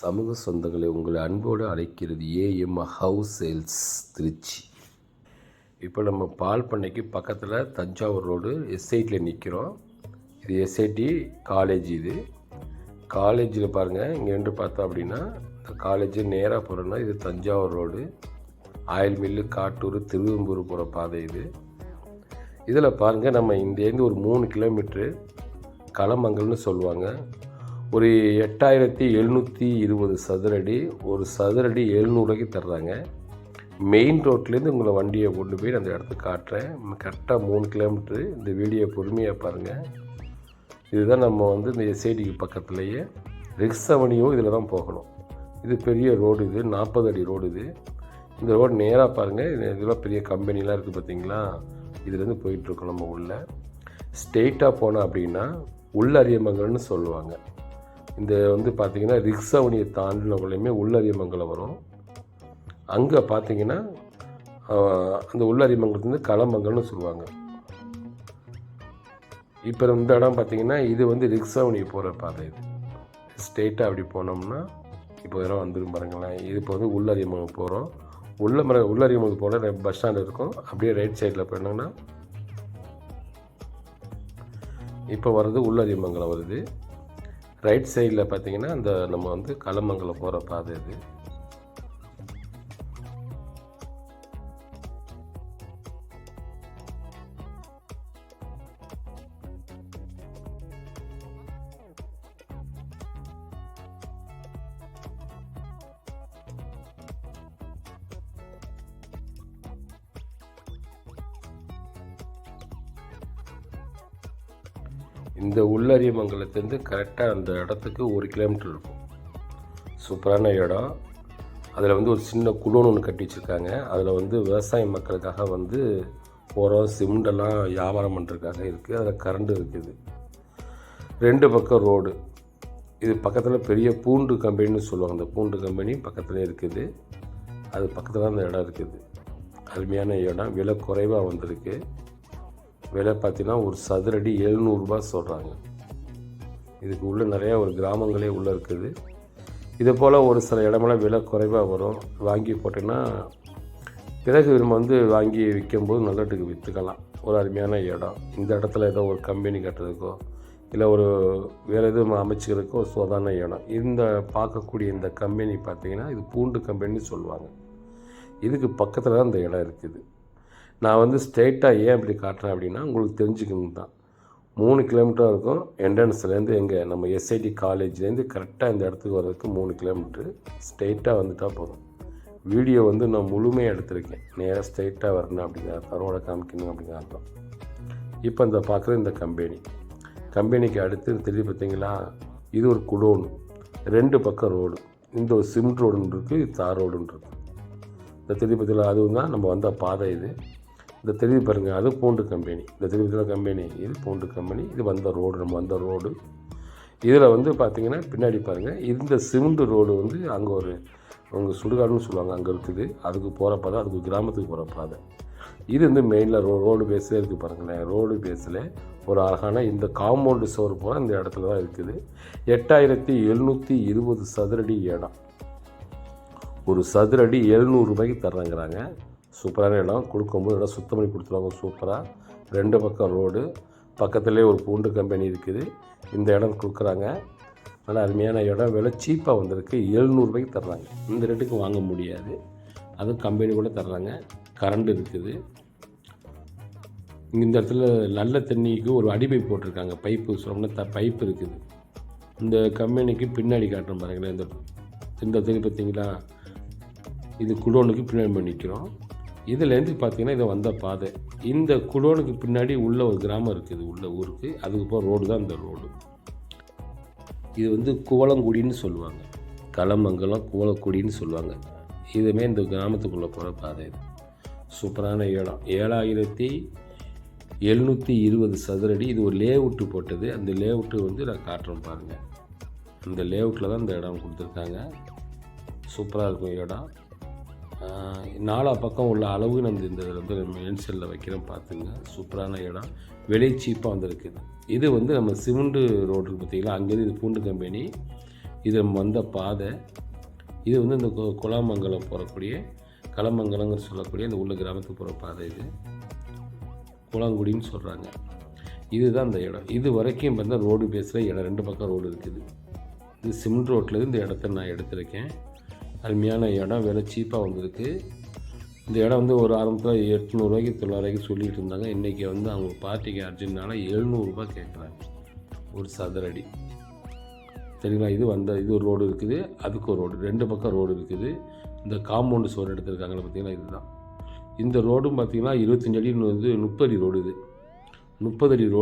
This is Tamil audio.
சமூக சொந்தங்களை உங்களை அன்போடு அழைக்கிறது ஏஎம் ஹவுஸ் சேல்ஸ் திருச்சி. இப்போ நம்ம பால் பண்ணைக்கு பக்கத்தில் தஞ்சாவூர் ரோடு எஸ்ஐடியில் நிற்கிறோம் இது எஸ்ஐடி காலேஜ் இது. காலேஜில் பாருங்கள் இங்கேருந்து பார்த்தோம் அப்படின்னா இந்த காலேஜ் நேராக போகிறோன்னா இது Thanjavur road. Oil mill Kattur Thiruvembur போகிற பாதை இது. இதில் பாருங்கள் நம்ம இங்கேருந்து ஒரு மூணு கிலோமீட்ரு களமங்கல்னு சொல்லுவாங்க. ஒரு எட்டாயிரத்தி எழுநூற்றி இருபது சதுரடி ஒரு சதுரடி எழுநூறுக்கு தர்றாங்க. மெயின் ரோட்லேருந்து உங்களை வண்டியை கொண்டு போய் அந்த இடத்த காட்டுறேன். கரெக்டாக மூணு கிலோமீட்ரு இந்த வீடியோ பொறுமையாக பாருங்கள் இதுதான் நம்ம வந்து இந்த எஸ்ஐடிக்கு பக்கத்துலேயே ரிக்ஸவனியும் இதில் தான் போகணும். இது பெரிய ரோடு இது. நாற்பது அடி ரோடு இது. இந்த ரோடு நேராக பாருங்கள் இது இதெல்லாம் பெரிய கம்பெனிலாம் இருக்குது பார்த்தீங்களா இதுலேருந்து போயிட்டுருக்கோம் நம்ம உள்ளே. ஸ்ட்ரெயிட்டாக போனோம் அப்படின்னா உள்ளரியமங்கல்னு சொல்லுவாங்க. இந்த வந்து பார்த்திங்கன்னா ரிக்ஸவனியை தாண்டினவங்களையுமே உள்ளரியமங்கலம் வரும். அங்கே பார்த்திங்கன்னா அந்த உள்ளரியமங்கலத்துலேருந்து களமங்கல்னு சொல்லுவாங்க. இப்போ இந்த இடம் பார்த்தீங்கன்னா இது வந்து ரிக்ஸாவணி போகிற பாதை இது. ஸ்ட்ரெயிட்டாக அப்படி போனோம்னா இப்போ இடம் வந்துடும் பாருங்களேன். இது இப்போ வந்து உள்ளரியமங்கலம் போகிறோம் உள்ள மர உள்ளரியமங்கலம் போகிற பஸ் ஸ்டாண்ட் இருக்கும். அப்படியே ரைட் சைடில் போனோம்னா இப்போ வர்றது உள்ளரியமங்கலம் வருது. ரைட் சைடில் பார்த்தீங்கன்னா அந்த நம்ம வந்து களமங்கலம் போகிற பாதை இது இந்த உள்ளரியமங்கலத்துலேருந்து கரெக்டாக அந்த இடத்துக்கு ஒரு கிலோமீட்டர் இருக்கும். சூப்பரான இடம். அதில் வந்து ஒரு சின்ன குடோன் ஒன்று கட்டி வச்சுருக்காங்க. அதில் வந்து விவசாய மக்களுக்காக வந்து உரம் சிமெண்டெல்லாம் வியாபாரம் பண்ணுறதுக்காக இருக்குது அதில் கரண்ட் இருக்குது ரெண்டு பக்கம் ரோடு இது பக்கத்தில் பெரிய பூண்டு கம்பெனின்னு சொல்லுவாங்க. அந்த பூண்டு கம்பெனி பக்கத்துலேயே இருக்குது அது பக்கத்தில் அந்த இடம் இருக்குது. அருமையான இடம். விலை குறைவாக வந்திருக்கு. விலை பார்த்தீங்கன்னா ஒரு சதுரடி எழுநூறுபா சொல்கிறாங்க இதுக்கு உள்ளே நிறையா ஒரு கிராமங்களே உள்ளே இருக்குது. இது போல் ஒரு சில இடமெல்லாம் விலை குறைவாக வரும். வாங்கி போட்டிங்கன்னா பிறகு நம்ம வந்து வாங்கி விற்கும்போது நல்லட்டுக்கு விற்றுக்கலாம் ஒரு அருமையான இடம். இந்த இடத்துல ஏதோ ஒரு கம்பெனி கட்டுறதுக்கோ இல்லை ஒரு வேறு எதுவும் அமைச்சுக்கிறதுக்கோ ஒரு சொதான இடம். இந்த பார்க்கக்கூடிய இந்த கம்பெனி பார்த்திங்கன்னா இது பூண்டு கம்பெனின்னு சொல்லுவாங்க. இதுக்கு பக்கத்தில் தான் இந்த இடம் இருக்குது. நான் வந்து ஸ்ட்ரெயிட்டாக ஏன் அப்படி காட்டுறேன் அப்படின்னா உங்களுக்கு தெரிஞ்சுக்கணும் தான் மூணு கிலோமீட்டர் இருக்கும். என்ட்ரன்ஸ்லேருந்து எங்கே நம்ம எஸ்ஐடி காலேஜ்லேருந்து கரெக்டாக இந்த இடத்துக்கு வர்றதுக்கு மூணு கிலோமீட்ரு ஸ்ட்ரெயிட்டாக வந்துட்டால் போதும். வீடியோ வந்து நான் முழுமையாக எடுத்திருக்கேன். நேராக ஸ்ட்ரெயிட்டாக வரணும் அப்படிங்கிற தரோட காமிக்கணும் அப்படிங்கிற அர்த்தம். இப்போ இந்த பார்க்குற இந்த கம்பெனி கம்பெனிக்கு அடுத்து திருப்பி பார்த்தீங்களா இது ஒரு குடோன். ரெண்டு பக்கம் ரோடு இந்த ஒரு சிமெண்ட் ரோடுன்னு இருக்குது இது தார் ரோடுன்னு இருக்குது இந்த திருப்பதியில் அதுவும் தான் நம்ம வந்த பாதை இது. இந்த தெரிவி பாருங்கள் அது பூண்டு கம்பெனி. இந்த தெரிவிக்கிற கம்பெனி. இது பூண்டு கம்பெனி. இது வந்த ரோடு நம்ம வந்த ரோடு. இதில் வந்து பார்த்திங்கன்னா பின்னாடி பாருங்கள் இந்த சிமெண்ட் ரோடு வந்து அங்கே ஒரு அவங்க சுடுகாடுன்னு சொல்லுவாங்க அங்கே இருக்குது. அதுக்கு போகிற பாதை அதுக்கு கிராமத்துக்கு போகிற பாதை. இது வந்து மெயினில் ரோ ரோடு பேஸில் இருக்குது பாருங்களேன். ரோடு பேஸில் ஒரு அழகான இந்த காம்பவுண்டு சோறு போல் இந்த இடத்துல தான் இருக்குது. எட்டாயிரத்தி எழுநூற்றி இருபது சதுரடி இடம். ஒரு சதுரடி எழுநூறுபாய்க்கு தர்றாங்கிறாங்க. சூப்பரான இடம். கொடுக்கும்போது நல்லா சுத்தம் பண்ணி கொடுத்துருவாங்க. சூப்பராக ரெண்டு பக்கம் ரோடு. பக்கத்துலேயே ஒரு பூண்டு கம்பெனி இருக்குது. இந்த இடம் கொடுக்குறாங்க நல்லா அருமையான இடம். விலை சீப்பாக வந்திருக்கு. எழுநூறுபாய்க்கு தர்றாங்க. இந்த ரேட்டுக்கு வாங்க முடியாது. அதுவும் கம்பெனி கூட தர்றாங்க. கரண்ட் இருக்குது. இந்த இடத்துல நல்ல தண்ணிக்கு ஒரு அடிப்பை போட்டிருக்காங்க. பைப்பு சொன்னால் த பைப் இருக்குது. இந்த கம்பெனிக்கு பின்னாடி காட்டுறோம் பாருங்களேன். இந்த இந்த தண்ணி பார்த்தீங்களா? இது குடோனுக்கு பின்னாடி பண்ணிக்கிறோம் நிற்கிறோம் இதுலேருந்து பார்த்தீங்கன்னா இது வந்த பாதை. இந்த குடோனுக்கு பின்னாடி உள்ள ஒரு கிராமம் இருக்குது உள்ள ஊருக்கு. அதுக்கு போகிற ரோடு தான் இந்த ரோடு. இது வந்து குவளங்குடின்னு சொல்லுவாங்க. களமங்கலம் குவளக்குடின்னு சொல்லுவாங்க. இதுவுமே இந்த கிராமத்துக்குள்ளே போகிற பாதை இது. சூப்பரான இடம் ஏழாயிரத்தி எழுநூற்றி இருபது சதுரடி. இது ஒரு லேஅவுட்டு போட்டது. அந்த லேஅவுட்டு வந்து நான் காட்டுறேன் பாருங்கள் அந்த லேஅவுட்டில் தான் இந்த இடம் கொடுத்துருக்காங்க. சூப்பராக இருக்கும் இடம் நாலா பக்கம் உள்ள அளவு நம்ம இந்த வந்து மென்சலில் வைக்கிறோம் பார்த்துங்க. சூப்பரான இடம். விலை சீப்பாக வந்திருக்குது. இது வந்து நம்ம சிமெண்டு ரோடு பார்த்திங்களா பார்த்தீங்களா? அங்கேருந்து இது பூண்டு கம்பெனி. இது நம்ம வந்த பாதை. இது வந்து இந்த கு- குலாமங்கலம் போகக்கூடிய களமங்கலங்கிற சொல்லக்கூடிய இந்த உள்ள கிராமத்துக்கு போகிற பாதை இது. குளாங்குடின்னு சொல்கிறாங்க இதுதான் இந்த இடம். இது வரைக்கும் பார்த்தா ரோடு பேஸில் இடம். ரெண்டு பக்கம் ரோடு இருக்குது. இது சிமெண்ட் ரோட்டில் இந்த இடத்த நான் எடுத்திருக்கேன். அருமையான இடம் விலை சீப்பாக வந்திருக்கு. இந்த இடம் வந்து ஒரு ஆரம்பத்தில் எட்நூறுவாய்க்கு தொள்ளாயிரூவாய்க்கு சொல்லிகிட்டு இருந்தாங்க. இன்றைக்கி வந்து அவங்க பார்ட்டிக்கு அர்ஜென்ட்னால எழுநூறுபா கேட்குறாங்க. ஒரு சதுரடி சரிங்களா? இது வந்த இது ஒரு ரோடு இருக்குது. அதுக்கு ஒரு ரோடு ரெண்டு பக்கம் ரோடு இருக்குது. இந்த காம்பவுண்டு சோறு எடுத்துருக்காங்களே பார்த்தீங்கன்னா இதுதான். இந்த ரோடும் பார்த்திங்கன்னா இருபத்தஞ்சு அடி வந்து முப்பது அடி ரோடு இது. முப்பது அடி ரோடு